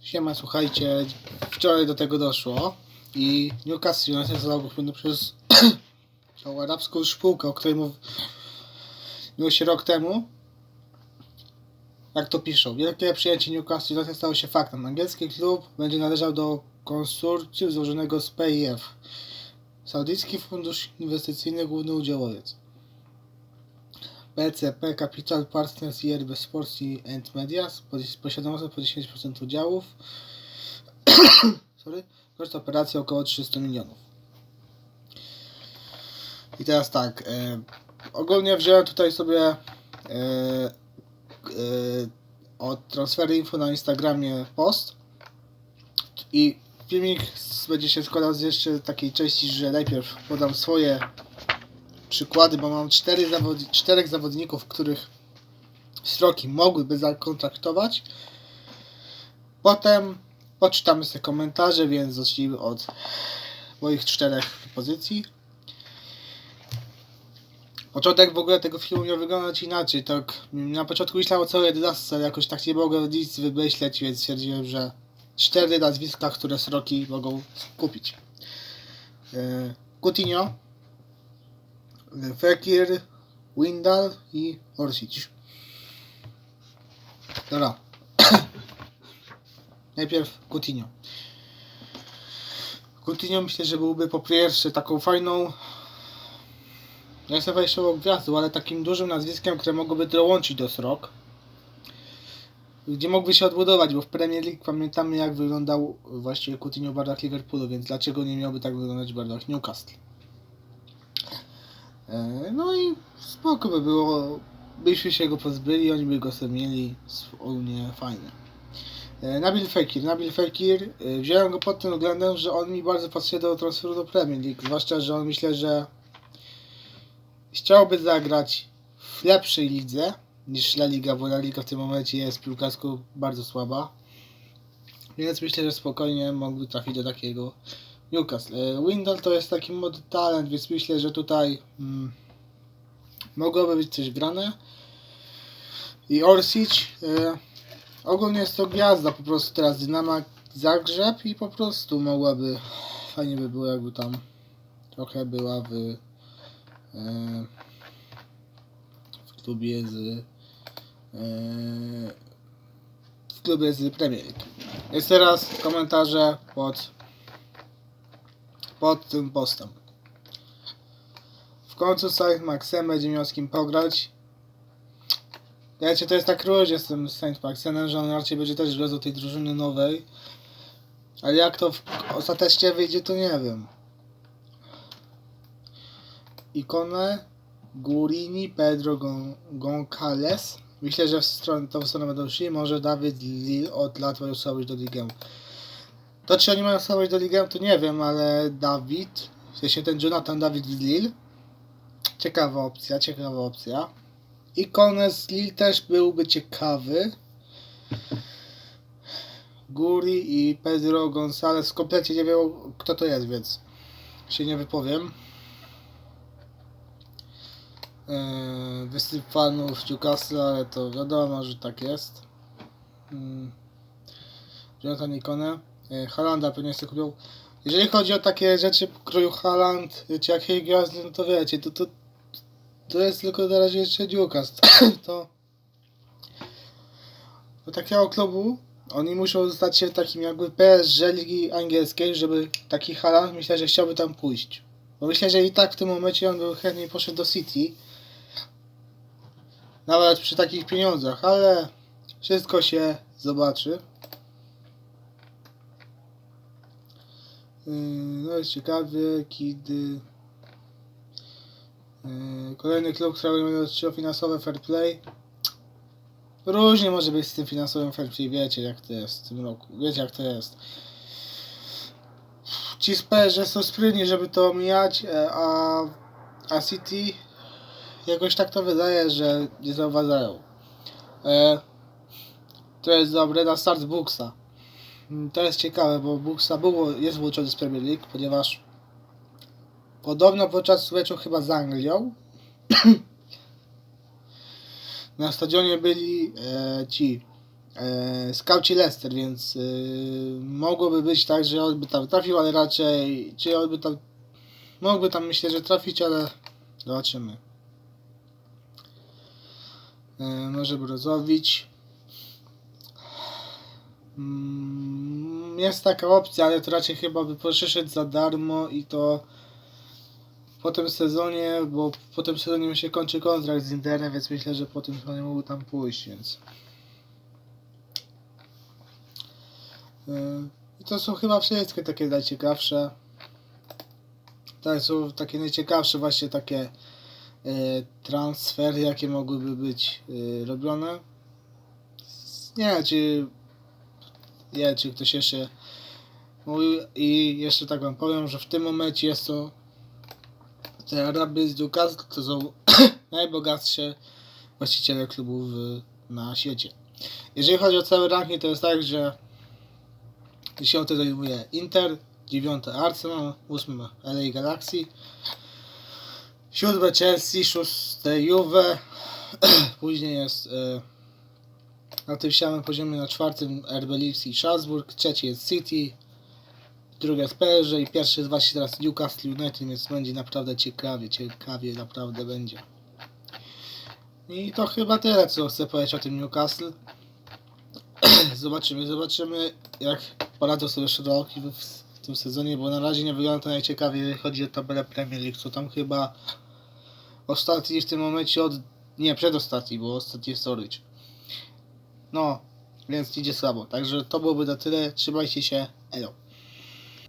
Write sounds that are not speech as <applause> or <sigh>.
Siema, słuchajcie, wczoraj do tego doszło i Newcastle United został kupiony przez <clears throat> tą arabską szpółkę, o której mów... mówiło się rok temu. Jak to piszą, wielkie przyjęcie Newcastle United stało się faktem. Angielski klub będzie należał do konsorcjum złożonego z PIF. Saudyjski Fundusz Inwestycyjny Główny Udziałowiec. PCP Capital Partners i RB Sports and Media posi- posiada mocno po 10% udziałów. <coughs> Sorry. Koszt operacji około 300 milionów. I teraz tak. E, ogólnie wziąłem tutaj sobie e, e, od Transfery Info na Instagramie post i filmik będzie się składał z jeszcze takiej części, że najpierw podam swoje przykłady, bo mam cztery zawod- czterech zawodników, których sroki mogłyby zakontraktować. Potem poczytamy sobie komentarze, więc zacznijmy od moich czterech pozycji. Początek w ogóle tego filmu miał wyglądać inaczej. Tak, na początku myślałem o całej ale jakoś tak nie mogłem nic wymyśleć, więc stwierdziłem, że cztery nazwiska, które sroki mogą kupić. E, Coutinho, Fekir, Windal i Orsic. Dobra. <coughs> Najpierw Coutinho. Coutinho myślę, że byłby po pierwsze taką fajną nie gwiazdą, ale takim dużym nazwiskiem, które mogłoby dołączyć do Srok. Gdzie mógłby się odbudować, bo w Premier League pamiętamy jak wyglądał właściwie Coutinho w barwach Liverpoolu, więc dlaczego nie miałby tak wyglądać w barwach Newcastle? E, No i spoko by było, byśmy się go pozbyli, oni by go sobie mieli, wspólnie fajnie. E, Nabil Fekir. Nabil Fekir, e, wziąłem go pod tym względem, że on mi bardzo pasuje do transferu do Premier League, zwłaszcza, że on myślę, że chciałby zagrać w lepszej lidze niż La Liga, bo La Liga w tym momencie jest piłkarsko bardzo słaba. Więc myślę, że spokojnie mógłby trafić do takiego Newcastle. E, Windle to jest taki młody talent, więc myślę, że tutaj mm, mogłoby być coś grane. I Orsic e, ogólnie jest to gwiazda, po prostu teraz Dynama Zagrzeb i po prostu mogłaby, fajnie by było jakby tam trochę była w e, w klubie z e, w klubie z Premier League. Jest teraz komentarze pod pod tym postem. W końcu Saint Maxem będzie miał z kim pograć. Wiecie, to jest tak różnie z tym Saint Maxenem, że on raczej będzie też grał do tej drużyny nowej. Ale jak to w, ostatecznie wyjdzie, to nie wiem. Ikone, Gurini, Pedro Gon- Goncalves. Myślę, że w stronę, tą stronę będą szli. Może Dawid od lat mają słabość do ligę. To czy oni mają słabość do ligę, to nie wiem, ale Dawid, w sensie ten Jonathan Dawid z Lille. Ciekawa opcja, ciekawa opcja. Ikone z Lille też byłby ciekawy. Guri i Pedro Gonzalez kompletnie nie wiem kto to jest, więc się nie wypowiem. Eee, Wysyp fanów Newcastle, ale to wiadomo, że tak jest. Mm. Jonathan Ikone. Eee, Halanda pewnie sobie. Jeżeli chodzi o takie rzeczy kroju Haland, czy jakiej gwiazdy, no to wiecie, to, to, to jest tylko na razie jeszcze Newcastle. <clears throat> to do takiego klubu oni muszą stać się takim jakby PSG ligi angielskiej, żeby taki Haaland myślę, że chciałby tam pójść. Bo myślę, że i tak w tym momencie on by chętnie poszedł do City. Nawet przy takich pieniądzach, ale wszystko się zobaczy. No jest ciekawy, kiedy yy, kolejny klub, który będzie dotyczyło finansowe fair play. Różnie może być z tym finansowym fair play, wiecie jak to jest w tym roku, wiecie jak to jest. Ci sperzy są sprytni, żeby to omijać, e, a, a City jakoś tak to wydaje, że nie zauważają. E, to jest dobre na start Buxa. Mm, To jest ciekawe, bo Buxa było, jest włączony z Premier League, ponieważ podobno podczas meczu chyba z Anglią <clears throat> na stadionie byli e, ci e, skauci Leicester, więc e, mogłoby być tak, że on by tam trafił, ale raczej, czy on by tam, mógłby tam myślę, że trafić, ale zobaczymy. E, może Brozowicz. Mm, Jest taka opcja, ale to raczej chyba by przyszedł za darmo i to po tym sezonie, bo po tym sezonie mi się kończy kontrakt z Interem, więc myślę, że po tym sezonie mógł tam pójść, więc. Yy, I to są chyba wszystkie takie najciekawsze. To są takie najciekawsze właśnie takie yy, transfery, jakie mogłyby być yy, robione. Nie wiem, czy wiem, czy ktoś jeszcze mówił i jeszcze tak wam powiem, że w tym momencie jest to te Araby z Newcastle to są <coughs> najbogatsze właściciele klubów na świecie. Jeżeli chodzi o cały ranking, to jest tak, że 10 zajmuje Inter, 9 Arsenal, 8 LA Galaxy, 7 Chelsea, 6 Juve, <coughs> później jest y, na tym samym poziomie na czwartym RB Leipzig i Strasburg, trzeci jest City, drugie jest PSG i pierwszy jest właśnie teraz Newcastle United, więc będzie naprawdę ciekawie, ciekawie naprawdę będzie. I to chyba tyle, co chcę powiedzieć o tym Newcastle. <clears throat> zobaczymy, zobaczymy jak poradzą sobie szeroki w, w tym sezonie, bo na razie nie wygląda to najciekawiej, jeżeli chodzi o tabelę Premier League, co tam chyba ostatni w tym momencie od... nie, przedostatni, bo ostatni jest Norwich. No, więc idzie słabo. Także to byłoby na tyle. Trzymajcie się. Elo.